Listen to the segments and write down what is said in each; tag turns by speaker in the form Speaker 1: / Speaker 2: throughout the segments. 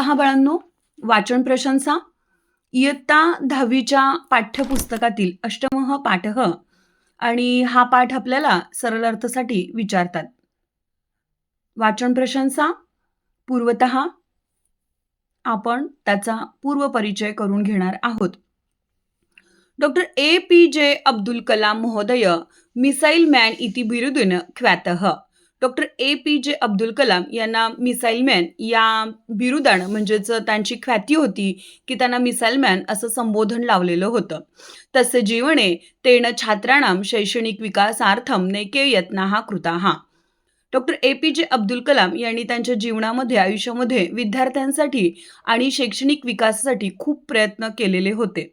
Speaker 1: पहा बाळांनो वाचन प्रशंसा इयत्ता दहावीच्या पाठ्यपुस्तकातील अष्टमः पाठः आणि हा पाठ आपल्याला सरळ अर्थासाठी विचारतात. वाचन प्रशंसा पूर्वत आपण त्याचा पूर्व परिचय करून घेणार आहोत. Doctor A P J Abdul Kalam महोदय मिसाईल मॅन इति बिरुदेन ख्यातः. Doctor A P J Abdul Kalam यांना मिसाईल मॅन या बिरुदानं म्हणजेच त्यांची ख्याती होती की त्यांना मिसाईल मॅन असं संबोधन लावलेलं होतं. तस्य जीवने तेन छात्राणां शैक्षणिक विकासार्थम नैके यत्नाः कृताः doctor A P J Abdul Kalam यांनी त्यांच्या जीवनामध्ये आयुष्यामध्ये विद्यार्थ्यांसाठी आणि शैक्षणिक विकासासाठी खूप प्रयत्न केलेले होते.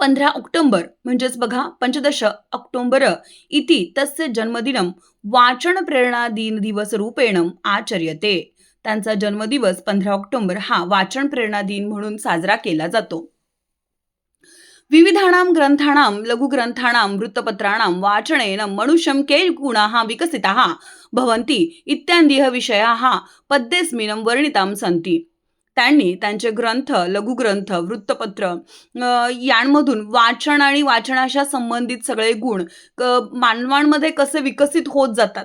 Speaker 1: पंधरा ऑक्टोबर म्हणजेच बघा पंचदश ऑक्टोबर इति तस्य जन्मदिनं वाचन प्रेरणा दिन दिवस रूपेण आचर्यते. त्यांचा जन्मदिवस पंधरा ऑक्टोबर हा वाचन प्रेरणा दिन म्हणून साजरा केला जातो. विविधानां ग्रंथाणां लघुग्रंथाणां वृत्तपत्राणां वाचनेन मनुष्यं के गुणाः विकसिताः भवन्ति इत्यादीः विषयाः पद्येस्मिनं वर्णितां सन्ति. त्यांनी त्यांचे ग्रंथ लघुग्रंथ वृत्तपत्र यांमधून वाचन आणि वाचनाशा संबंधित सगळे गुण क- मानवांमध्ये कसे विकसित होत जातात?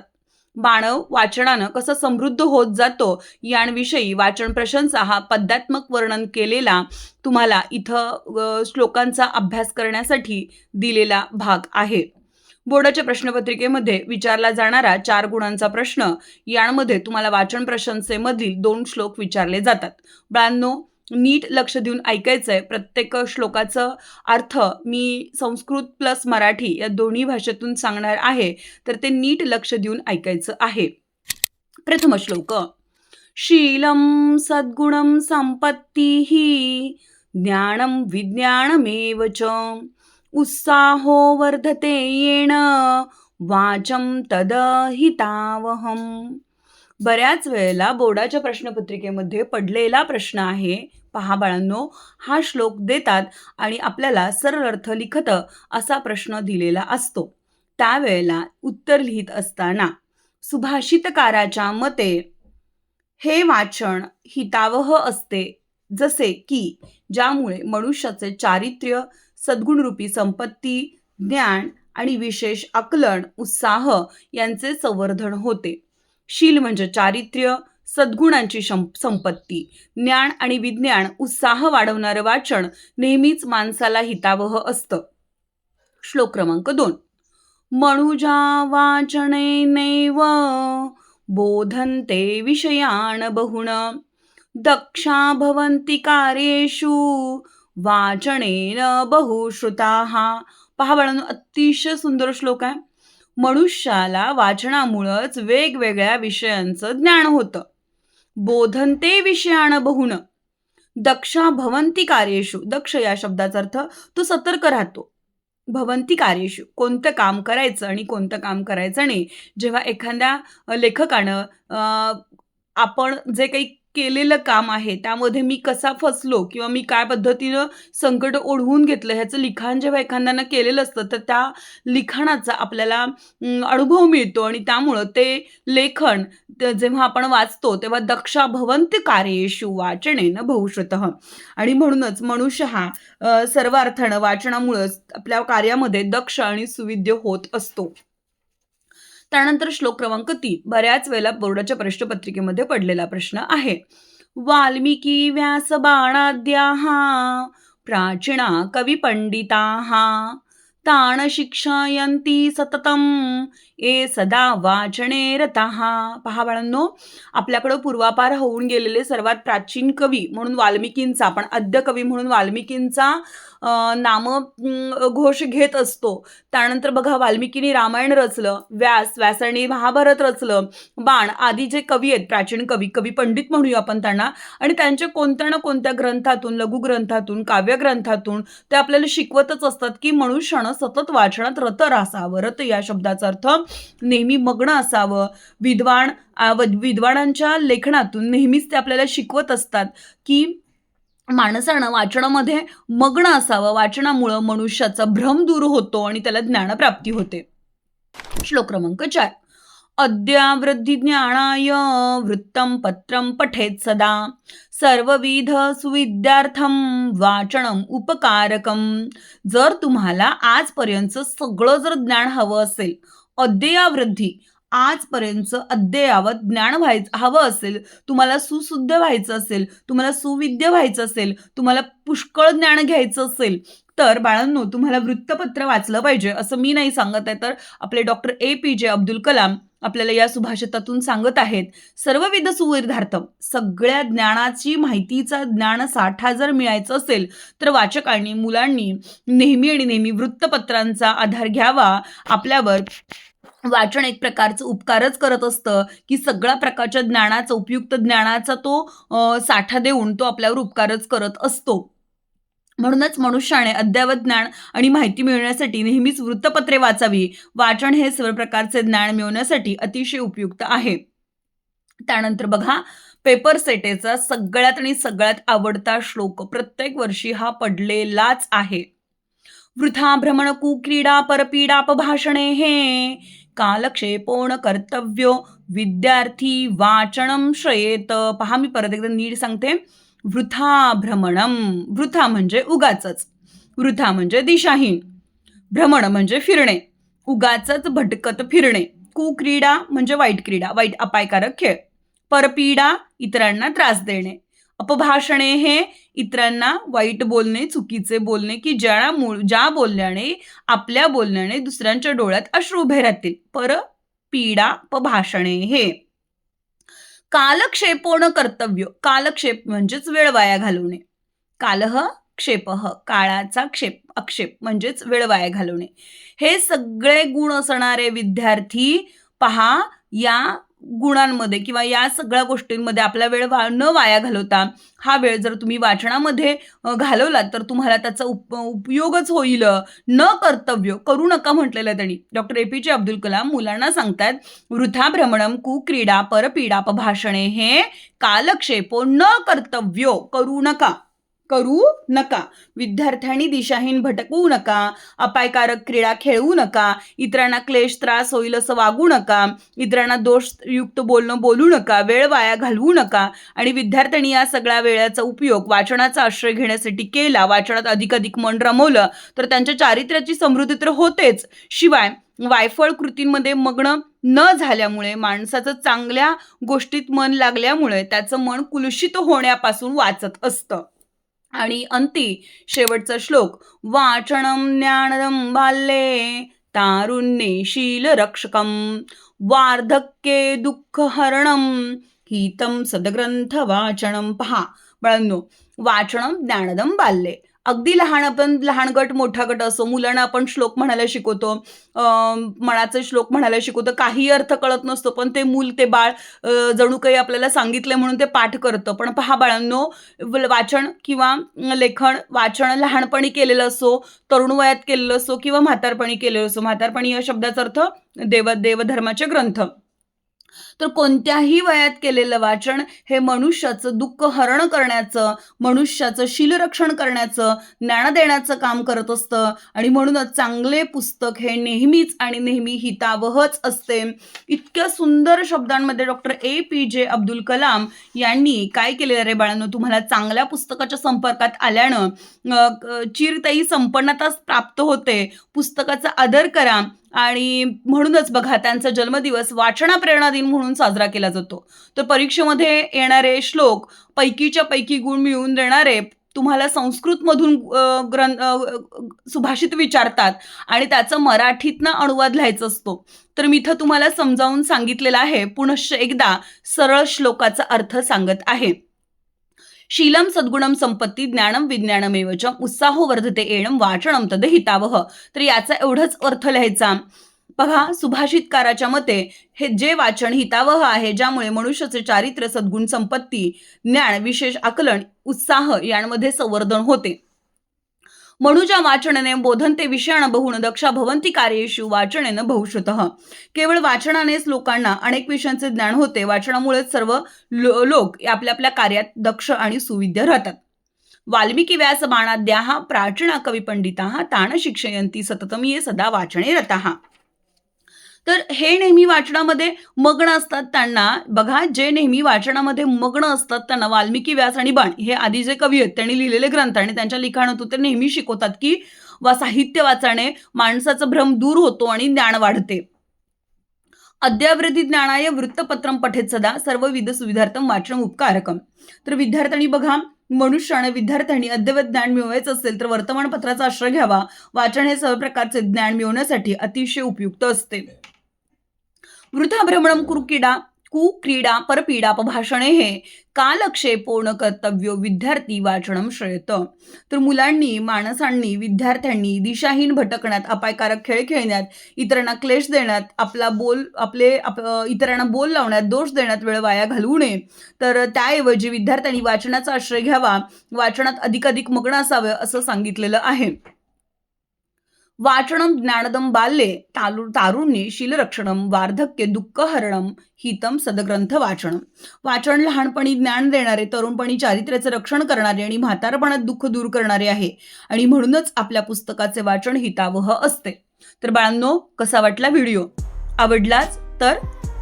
Speaker 1: मानव वाचनानं कसं समृद्ध होत जातो? यांविषयी वाचन प्रशंसा हा पद्यात्मक वर्णन केलेला तुम्हाला इथं श्लोकांचा अभ्यास करण्यासाठी दिलेला भाग आहे. बोर्डाच्या प्रश्नपत्रिकेमध्ये विचारला जाणारा चार गुणांचा प्रश्न यांमध्ये तुम्हाला वाचन प्रशंसेमधील दोन श्लोक विचारले जातात. बाळांनो नीट लक्ष देऊन ऐकायचं आहे प्रत्येक श्लोकाचं अर्थ मी संस्कृत प्लस मराठी या दोन्ही भाषेतून सांगणार आहे तर ते नीट लक्ष देऊन ऐकायचं आहे. प्रथम श्लोक. शीलं सद्गुणं संपत्तिः ज्ञानं विज्ञानमेव च. उत्साहो वर्धते येण. वाचं तदहितावहम. बऱ्याच वेळेला बोर्डाच्या प्रश्नपत्रिकेमध्ये पडलेला प्रश्न आहे. पहा बाळांनो हा श्लोक देतात आणि आपल्याला सरळ अर्थ लिखत असा प्रश्न दिलेला असतो. त्यावेळेला उत्तर लिहित असताना सुभाषितकाराच्या मते हे वाचन हितावह असते जसे की ज्यामुळे मनुष्याचे चारित्र्य सद्गुणरूपी संपत्ती ज्ञान आणि विशेष आकलन उत्साह यांचे संवर्धन होते. शील म्हणजे चारित्र्य सद्गुणांची संपत्ती. ज्ञान आणि विज्ञान उत्साह वाढवणारं वाचन नेहमीच माणसाला हितावह असतं. श्लोक क्रमांक दोन. मनुजा वाचनेनैव बोधन्ते विषयाण बहुण। दक्षा भवन्ति कार्येषु वाचनेन बहुश्रुताः. पहा बाळांनो अतिशय सुंदर श्लोक आहे. मनुष्याला वाचनामुळंच वेगवेगळ्या विषयांचं ज्ञान होतं. बोधनते विषयाण बहुण दक्षा भवंती कार्येषु. दक्ष या शब्दाचा अर्थ तो सतर्क राहतो. भवंती कार्येषु. कोणतं काम करायचं आणि कोणतं काम करायचं नाही. जेव्हा एखाद्या लेखकानं आपण जे काही केलेलं काम आहे. त्यामध्ये मी कसा फसलो किंवा मी काय पद्धतीनं संकट ओढवून घेतलं ह्याचं लिखाण जेव्हा एखाद्यानं केलेलं असतं तर त्या लिखाणाचा आपल्याला अनुभव मिळतो आणि त्यामुळं ते लेखन जेव्हा आपण वाचतो तेव्हा दक्षा भवंत कार्येषु वाचनेनं भविष्यत आणि म्हणूनच मनुष्य हा सर्वार्थानं सर्व अर्थानं वाचनामुळंच आपल्या कार्यामध्ये दक्ष आणि सुविद्य होत असतो. त्यानंतर श्लोक क्रमांक तीन. बऱ्याच वेळेला बोर्डाच्या प्रश्नपत्रिकेमध्ये पडलेला प्रश्न आहे. वाल्मिकी व्यास बाणाद्याः प्राचीना कविपंडिताः ताण शिक्षयन्ति सततम ए सदा वाचने रताः. पहा बाळांनो आपल्याकडं पूर्वापार होऊन गेलेले सर्वात प्राचीन कवी म्हणून वाल्मिकींचा आपण आद्य कवी म्हणून वाल्मिकींचा नाम घोष घेत असतो. त्यानंतर बघा वाल्मिकीने रामायण रचलं व्यास व्यासाने महाभारत रचलं बाण आदी जे कवी आहेत प्राचीन कवी कवी पंडित म्हणूया आपण त्यांना आणि त्यांच्या कोणत्या ना कोणत्या ग्रंथातून लघुग्रंथातून काव्यग्रंथातून ते आपल्याला शिकवतच असतात की मनुष्यानं सतत वाचनात रत रासावं रत या शब्दाचा अर्थ नेहमी मग्न असावं. विद्वान विद्वानांच्या लेखनातून नेहमीच ते आपल्याला शिकवत असतात की माणसानं वाचनामध्ये मग्न असावं. वाचनामुळं मनुष्याचा भ्रम दूर होतो आणि त्याला ज्ञानप्राप्ती होते. श्लोक क्रमांक चार. अद्यावृद्धी ज्ञानाय वृत्तम पत्रं पठेत सदा. सर्वविध सुविद्यार्थम वाचनम उपकारकम. जर तुम्हाला आजपर्यंत सगळं जर ज्ञान हवं असेल अद्ययावृद्धी. आजपर्यंत अद्ययावत ज्ञान व्हायचं हवं असेल तुम्हाला सुशुद्ध व्हायचं असेल तुम्हाला सुविद्य व्हायचं असेल तुम्हाला पुष्कळ ज्ञान घ्यायचं असेल तर बाळांनो तुम्हाला वृत्तपत्र वाचलं पाहिजे. असं मी नाही सांगत आहे तर आपले doctor A P J Abdul Kalam आपल्याला या सुभाषितातून सांगत आहेत. सर्वविध सुविधार्थ सगळ्या ज्ञानाची माहितीचा ज्ञान साठा जर मिळायचं असेल तर वाचकांनी मुलांनी नेहमी आणि नेहमी वृत्तपत्रांचा आधार घ्यावा. आपल्यावर वाचन एक प्रकारचं उपकारच करत असतं की सगळ्या प्रकारच्या ज्ञानाचा उपयुक्त ज्ञानाचा तो साठा देऊन तो आपल्यावर उपकारच करत असतो. म्हणूनच मनुष्याने अद्ययावत ज्ञान आणि माहिती मिळवण्यासाठी नेहमीच वृत्तपत्रे वाचावी. वाचन हे सर्व प्रकारचे ज्ञान मिळवण्यासाठी अतिशय उपयुक्त आहे. त्यानंतर बघा पेपर सेटेचा सगळ्यात आणि सगळ्यात आवडता श्लोक प्रत्येक वर्षी हा पडलेलाच आहे. वृथा भ्रमण कुक्रीडा परपीडापभाषणे हे कालक्षेपोण कर्तव्यो विद्यार्थी वाचनं श्रयेत. पहा मी परत एकदा नीट सांगते. वृथा भ्रमणम वृथा म्हणजे उगाचच. वृथा म्हणजे दिशाहीन. भ्रमण म्हणजे फिरणे. उगाचच भटकत फिरणे. कुक्रीडा म्हणजे वाईट क्रीडा. वाईट अपायकारक खेळ. परपीडा इतरांना त्रास देणे. अपभाषणे हे इतरांना वाईट बोलणे चुकीचे बोलणे की ज्या मूळ ज्या बोलण्याने आपल्या बोलण्याने दुसऱ्यांच्या डोळ्यात अश्रू उभे राहतील. पर पीडा पभाषणे हे. कालक्षेपोण कर्तव्य. कालक्षेप म्हणजेच वेळ वाया घालवणे. कालह क्षेप काळाचा क्षेप अक्षेप म्हणजेच वेळ वाया घालवणे. हे सगळे गुण असणारे विद्यार्थी पहा या गुणांमध्ये किंवा या सगळ्या गोष्टींमध्ये आपला वेळ वा न वाया घालवता हा वेळ जर तुम्ही वाचनामध्ये घालवला घालवलात तर तुम्हाला त्याचा उप उपयोगच होईल. न कर्तव्य करू नका म्हटलेलं त्यांनी. Doctor A. P. J. Abdul Kalam मुलांना सांगतात वृथा भ्रमणम कुक्रीडा परपीडापभाषणे हे कालक्षेपो न कर्तव्यो करू नका. करू नका. विद्यार्थ्यांनी दिशाहीन भटकवू नका. अपायकारक क्रीडा खेळू नका. इतरांना क्लेश त्रास होईल असं वागू नका. इतरांना दोषयुक्त बोलणं बोलू नका. वेळ वाया घालवू नका. आणि विद्यार्थ्यांनी या सगळ्या वेळाचा उपयोग वाचनाचा आश्रय घेण्यासाठी केला. वाचनात अधिकाधिक मन रमवलं तर त्यांच्या चारित्र्याची समृद्धी तर होतेच. शिवाय वायफळ कृतींमध्ये मग्न न झाल्यामुळे माणसाचं चांगल्या गोष्टीत मन लागल्यामुळे त्याचं मन कुलुषित होण्यापासून वाचत असतं. आणि अंती शेवटचा श्लोक वाचनम ज्ञानदम बाल्ये तारुण्ये शील रक्षकम वार्धक्ये दुःख हरणम हितम सदग्रंथ वाचनम पहा बाळांनो वाचनम ज्ञानदम बाल्ये. अगदी लहान आपण लहान गट मोठा गट असो मुलांना आपण श्लोक म्हणायला शिकवतो. मनाचे श्लोक म्हणायला शिकवतो. काही अर्थ कळत नसतो पण ते मूल ते बाळ जणू काही आपल्याला सांगितलं म्हणून ते पाठ करतं. पण पहा बाळांनो व- वाचन किंवा लेखन वाचन लहानपणी केलेलं असो तरुण वयात केलेलं असो किंवा म्हातारपणी केलेलं असो म्हातारपणी या शब्दाचा अर्थ देव देवधर्माचे ग्रंथ. तर कोणत्याही वयात केलेलं वाचन हे मनुष्याचं दुःख हरण करण्याचं मनुष्याचं शीलरक्षण करण्याचं ज्ञान देण्याचं काम करत असतं. आणि म्हणूनच चांगले पुस्तक हे नेहमीच आणि नेहमी हितावहच असते. इतक्या सुंदर शब्दांमध्ये doctor A P J Abdul Kalam यांनी काय केलेलं रे बाळांनो तुम्हाला चांगल्या पुस्तकाच्या संपर्कात आल्यानं चिरताई संपन्नता प्राप्त होते. पुस्तकाचा आदर करा. आणि म्हणूनच बघा त्यांचा जन्मदिवस वाचना प्रेरणा दिन म्हणून साजरा केला जातो. तर परीक्षेमध्ये येणारे श्लोक पैकीच्या पैकी गुण मिळवून देणारे तुम्हाला संस्कृतमधून ग्रंथ सुभाषित विचारतात आणि त्याचं मराठीतनं अनुवाद लिहायचा असतो. तर मी इथं तुम्हाला समजावून सांगितलेलं आहे. पुनश्च एकदा सरळ श्लोकाचा अर्थ सांगत आहे. शीलम सद्गुणम संपत्ती ज्ञानम विज्ञानमेव च. उत्साहो वर्धते येणम वाचनम तद हितावह. तर याचा एवढंच अर्थ लिहायचा. बघा सुभाषितकाराच्या मते हे जे वाचन हितावह आहे ज्यामुळे मनुष्याचे चारित्र्य सद्गुण संपत्ती ज्ञान विशेष आकलन उत्साह यांमध्ये संवर्धन होते. मनुजा वाचनने बोधनते विषयाण बहुण दक्षा भवंती कार्येषु वाचनेनं भविष्यत केवळ वाचनानेच लोकांना अनेक विषयांचे ज्ञान होते वाचनामुळेच सर्व लो- लोक आपल्या आपल्या कार्यात दक्ष आणि सुविद्य राहतात. वाल्मिकी व्यास बाणाद्याः प्राचीना कविपंडिताः ताण शिक्षयंती सततम ये सदा वाचने रताः. तर हे नेहमी वाचनामध्ये मग्न असतात त्यांना. बघा जे नेहमी वाचनामध्ये मग्न असतात त्यांना वाल्मिकी व्यास आणि बाण हे आधी जे कवी आहेत त्यांनी लिहिलेले ग्रंथ आणि त्यांच्या लिखाणातून ते नेहमी शिकवतात की वा साहित्य वाचणे माणसाचा भ्रम दूर होतो आणि ज्ञान वाढते. अद्यावृत्ती ज्ञानाय वृत्तपत्रम पठेत सदा सर्वविध सुविधार्थम वाचन उपकारकम. तर विद्यार्थ्यांनी बघा मनुष्याने विद्यार्थ्यांनी अद्यवत ज्ञान मिळवायचं असेल तर वर्तमानपत्राचा आश्रय घ्यावा. वाचन हे सर्व प्रकारचे ज्ञान मिळवण्यासाठी अतिशय उपयुक्त असते. वृथा भ्रमणम कुक्रीडा परपीडा अपभाषणे हे कालक्षेपो पूर्ण कर्तव्य विद्यार्थी वाचनम श्रेयत. तर मुलांनी माणसांनी विद्यार्थ्यांनी दिशाहीन भटकण्यात अपायकारक खेळ खेळण्यात इतरांना क्लेश देण्यात आपला बोल आपले आप, इतरांना बोल लावण्यात दोष देण्यात वेळ वाया घालवू नये. तर त्याऐवजी विद्यार्थ्यांनी वाचनाचा आश्रय घ्यावा. वाचनात अधिकाधिक मग्न असावं असं सांगितलेलं आहे. वाचनम ज्ञानदम बाल्ये तालु तारुण्ये शीलरक्षणम वार्धक्य दुःखहरणम हितम सदग्रंथ वाचन वाचन लहानपणी ज्ञान देणारे तरुणपणी चारित्र्याचं रक्षण करणारे आणि म्हातारपणात दुःख दूर करणारे आहे. आणि म्हणूनच आपल्या पुस्तकाचे वाचन हितावह असते. तर बाळांनो कसा वाटला व्हिडिओ? आवडलाच तर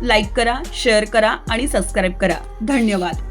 Speaker 1: लाईक करा शेअर करा आणि सबस्क्राईब करा. धन्यवाद.